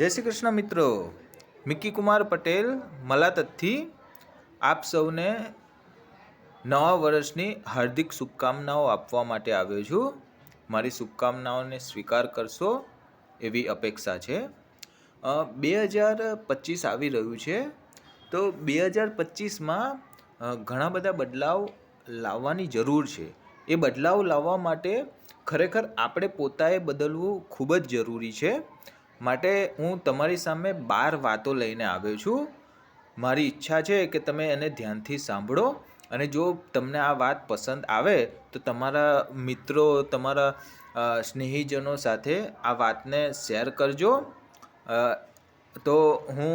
જય શ્રી કૃષ્ણ મિત્રો. મિક્કી કુમાર પટેલ મલાતથી આપ સૌને નવા વર્ષની હાર્દિક શુભકામનાઓ આપવા માટે આવ્યો છું. મારી શુભકામનાઓને સ્વીકાર કરશો એવી અપેક્ષા છે. બે હજાર પચીસ આવી રહ્યું છે. તો બે હજાર પચીસમાં ઘણા બધા બદલાવ લાવવાની જરૂર છે. એ બદલાવ લાવવા માટે ખરેખર આપણે પોતાએ બદલવું ખૂબ જ જરૂરી છે. માટે હું તમારી સામે બાર વાતો લઈને આવ્યો છું. મારી ઈચ્છા છે કે તમે એને ધ્યાનથી સાંભળો અને જો તમને આ વાત પસંદ આવે તો તમારા મિત્રો, તમારા સ્નેહીજનો સાથે આ વાતને શેર કરજો. તો હું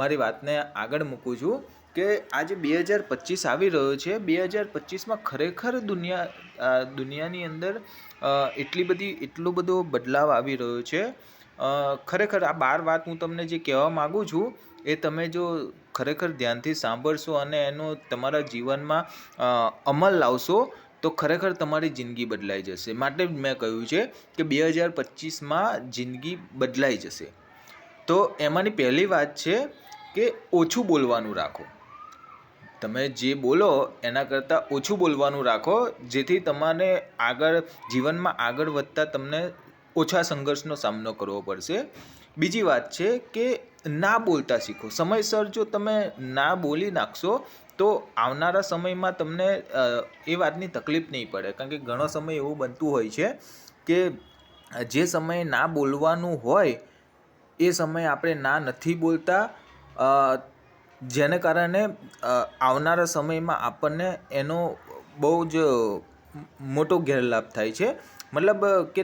મારી વાતને આગળ મૂકું છું કે આજે બે હજાર પચીસ આવી રહ્યો છે. બે હજાર પચીસમાં ખરેખર દુનિયા દુનિયાની અંદર એટલી બધી, એટલો બધો બદલાવ આવી રહ્યો છે ખરેખર આ બાર વાત હું તમને જે કહેવા માગું છું, એ તમે જો ખરેખર ધ્યાનથી સાંભળશો અને એનો તમારા જીવનમાં અમલ લાવશો, તો ખરેખર તમારી જિંદગી બદલાઈ જશે. માટે મેં કહ્યું છે કે બે હજાર પચીસમાં જિંદગી બદલાઈ જશે. તો એમાંની પહેલી વાત છે કે ઓછું બોલવાનું રાખો. તમે જે બોલો એના કરતાં ઓછું બોલવાનું રાખો, જેથી તમારે આગળ જીવનમાં આગળ વધતા તમને ઓછા સંઘર્ષનો સામનો કરવો પડશે. બીજી વાત છે કે ના બોલતા શીખો. સમયસર જો તમે ના બોલી નાખશો, તો આવનારા સમયમાં તમને એ વાતની તકલીફ નહીં પડે. કારણ કે ઘણો સમય એવું બનતું હોય છે કે જે સમયે ના બોલવાનું હોય, એ સમયે આપણે ના નથી બોલતા. જેને કારણે આવનારા સમયમાં આપણને એનો બહુ જ મોટો ગેરલાભ થાય છે. મતલબ કે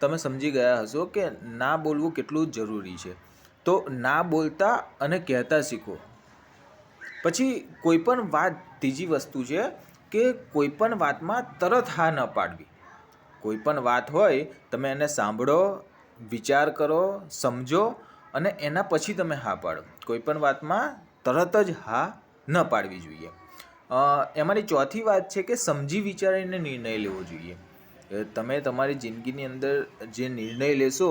તમે સમજી ગયા હશો કે ના બોલવું કેટલું જરૂરી છે. તો ના બોલતા અને કહેતા શીખો. પછી કોઈ પણ વાત ત્રીજી વસ્તુ છે કે કોઈ પણ વાતમાં તરત હા ન પાડવી. કોઈ પણ વાત હોય, તમે એને સાંભળો, વિચાર કરો, સમજો અને એના પછી તમે હા પાડો. કોઈ પણ વાતમાં તરત જ હા ન પાડવી જોઈએ. એમાંની ચોથી વાત છે કે સમજી વિચારીને નિર્ણય લેવો જોઈએ. તમે તમારી જિંદગીની અંદર જે નિર્ણય લેશો,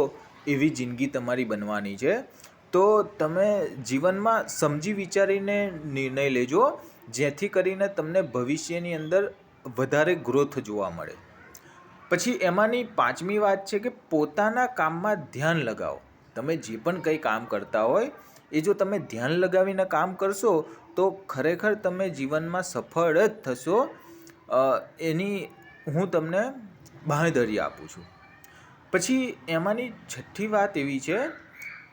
એવી જિંદગી તમારી બનવાની છે. તો તમે જીવનમાં સમજી વિચારીને નિર્ણય લેજો, જેથી કરીને તમને ભવિષ્યની અંદર વધારે ગ્રોથ જોવા મળે. પછી એમાંની પાંચમી વાત છે કે પોતાના કામમાં ધ્યાન લગાવો. તમે જે પણ કંઈ કામ કરતા હોય, એ જો તમે ધ્યાન લગાવીને કામ કરશો, તો ખરેખર તમે જીવનમાં સફળ જ થશો. એની હું તમને બાંહેધરી આપું છું. પછી એમાંની છઠ્ઠી વાત એવી છે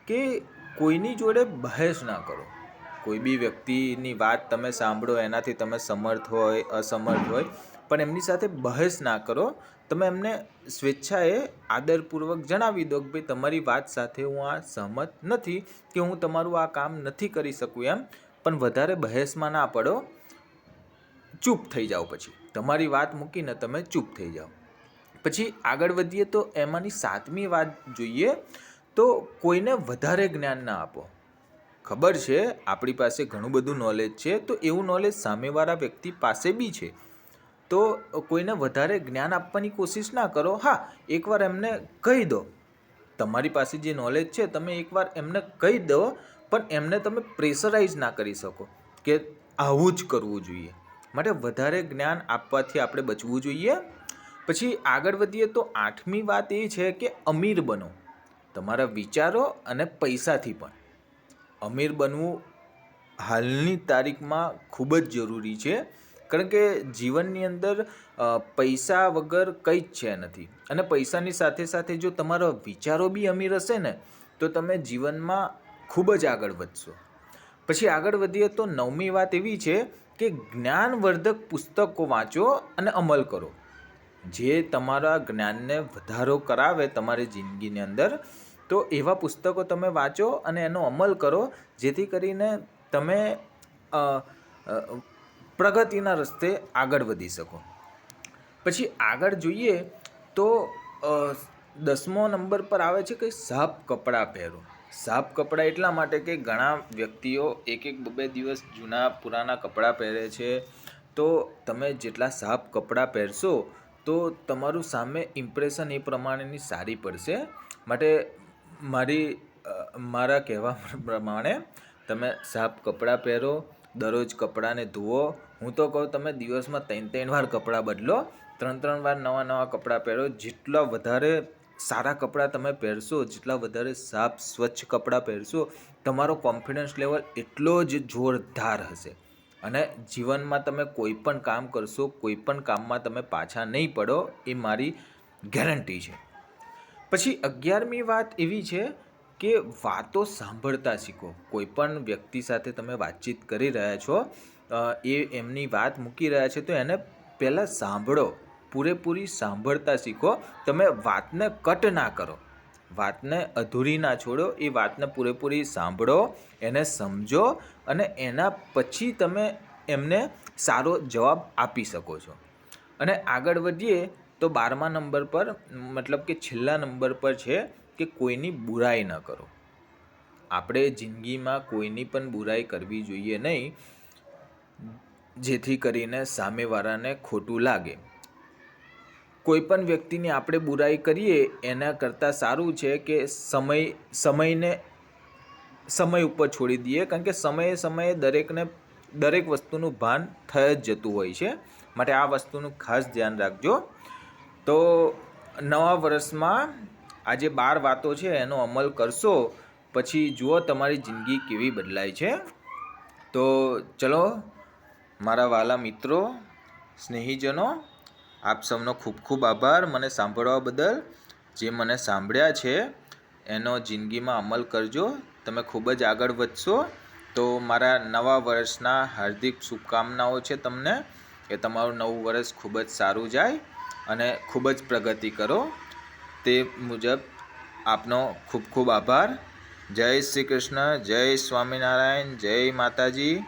કે કોઈની જોડે બહેસ ના કરો. કોઈ બી વ્યક્તિની વાત તમે સાંભળો, એનાથી તમે સમર્થ હોય, અસમર્થ હોય, પણ એમની સાથે બહેસ ના કરો, તમે એમને સ્વેચ્છાએ આદરપૂર્વક જણાવી દો કે ભાઈ તમારી વાત સાથે હું આ સહમત નથી કે હું તમારું આ કામ નથી કરી શકું એમ, પણ વધારે બહેસમાં ના પડો. ચૂપ થઈ જાઓ પછી. તમારી વાત મૂકીને તમે ચૂપ થઈ જાઓ. પછી આગળ વધીએ તો એમાંની સાતમી વાત જોઈએ તો કોઈને વધારે જ્ઞાન ના આપો. ખબર છે, આપણી પાસે ઘણું બધું નોલેજ છે, તો એવું નોલેજ સામેવાળા વ્યક્તિ પાસે બી છે. તો કોઈને વધારે જ્ઞાન આપવાની કોશિશ ના કરો. હા, એકવાર એમને કહી દો. તમારી પાસે જે નોલેજ છે, તમે એકવાર એમને કહી દો, પણ એમને તમે પ્રેશરાઇઝ ના કરી શકો કે આવું જ કરવું જોઈએ. માટે વધારે જ્ઞાન આપવાથી આપણે બચવું જોઈએ. પછી આગળ વધીએ તો આઠમી વાત એ છે કે અમીર બનો. તમારા વિચારો અને પૈસાથી પણ. અમીર બનવું હાલની તારીખમાં ખૂબ જ જરૂરી છે, કારણ કે જીવનની અંદર પૈસા વગર કંઈ જ છે નથી. અને પૈસાની સાથે સાથે જો તમારા વિચારો બી અમીર હશે ને, તો તમે જીવનમાં ખૂબ જ આગળ વધશો. પછી આગળ વધીએ તો નવમી વાત એવી છે કે જ્ઞાનવર્ધક પુસ્તકો વાંચો અને અમલ કરો. જે તમારા જ્ઞાનને વધારો કરાવે તમારી જિંદગીની અંદર, તો એવા પુસ્તકો તમે વાંચો અને એનો અમલ કરો, જેથી કરીને તમે પ્રગતિના રસ્તે આગળ વધી શકો. પછી આગળ જોઈએ તો દસમો નંબર પર આવે છે કે સાફ કપડાં પહેરો. સાફ કપડાં એટલા માટે કે ઘણા વ્યક્તિઓ એક એક બે દિવસ જૂના, પુરાના કપડાં પહેરે છે. તો તમે જેટલા સાફ કપડાં પહેરશો તો તમારું સામે ઇમ્પ્રેશન એ પ્રમાણેની સારી પડશે. માટે મારી મારા કહેવા પ્રમાણે તમે સાફ કપડાં પહેરો, દરરોજ કપડાંને ધુઓ હું તો કહું તમે દિવસમાં ત્રણ ત્રણ વાર કપડાં બદલો. ત્રણ ત્રણ વાર નવા નવા કપડાં પહેરો. જેટલા વધારે સારા કપડાં તમે પહેરશો, જેટલા વધારે સાફ, સ્વચ્છ કપડાં પહેરશો, તમારો કોન્ફિડન્સ લેવલ એટલો જ જોરદાર હશે. અને જીવનમાં તમે કોઈ પણ કામ કરશો, કોઈ પણ કામમાં તમે પાછા નહીં પડો, એ મારી ગેરંટી છે. પછી અગિયારમી વાત એવી છે કે વાતો સાંભળતા શીખો. કોઈ પણ વ્યક્તિ સાથે તમે વાતચીત કરી રહ્યા છો એ એમની વાત મૂકી રહ્યા છે, તો એને પહેલાં સાંભળો. પૂરેપૂરી સાંભળતા શીખો. તમે વાતને કટ ના કરો. વાતને અધૂરી ના છોડો, એ વાતને પૂરેપૂરી સાંભળો, એને સમજો અને એના પછી તમે એમને સારો જવાબ આપી શકો છો. અને આગળ વધીએ તો બારમા નંબર પર, મતલબ કે છેલ્લા નંબર પર છે કે કોઈની બુરાઈ ન કરો. આપણે જિંદગીમાં કોઈની પણ બુરાઈ કરવી જોઈએ નહીં, જેથી કરીને સામેવાળાને ખોટું લાગે. કોઈ પણ વ્યક્તિની આપણે બુરાઈ કરીએ, એના કરતાં સારું છે કે સમય, સમયને, સમય ઉપર છોડી દઈએ. કારણ કે સમયે સમયે દરેકને, દરેક વસ્તુનું ભાન થઈ જ જતું હોય છે. માટે આ વસ્તુનું ખાસ ધ્યાન રાખજો. તો નવા વર્ષમાં આ જે બાર વાતો છે, એનો અમલ કરશો, પછી જુઓ તમારી જિંદગી કેવી બદલાય છે. તો ચલો, મારા વાલા મિત્રો, સ્નેહીજનો આપ સૌનો ખૂબ ખૂબ આભાર. મને સાંભળવા બદલ જે મને સાંભળ્યા છે, એનો જિંદગીમાં અમલ કરજો. તમે ખૂબ જ આગળ વધશો. તો મારા નવા વર્ષના હાર્દિક શુભકામનાઓ છે તમને. કે તમારું નવું વર્ષ ખૂબ જ સારું જાય અને ખૂબ જ પ્રગતિ કરો. તે મુજબ આપનો ખૂબ ખૂબ આભાર. જય શ્રી કૃષ્ણ, જય સ્વામિનારાયણ, જય માતાજી.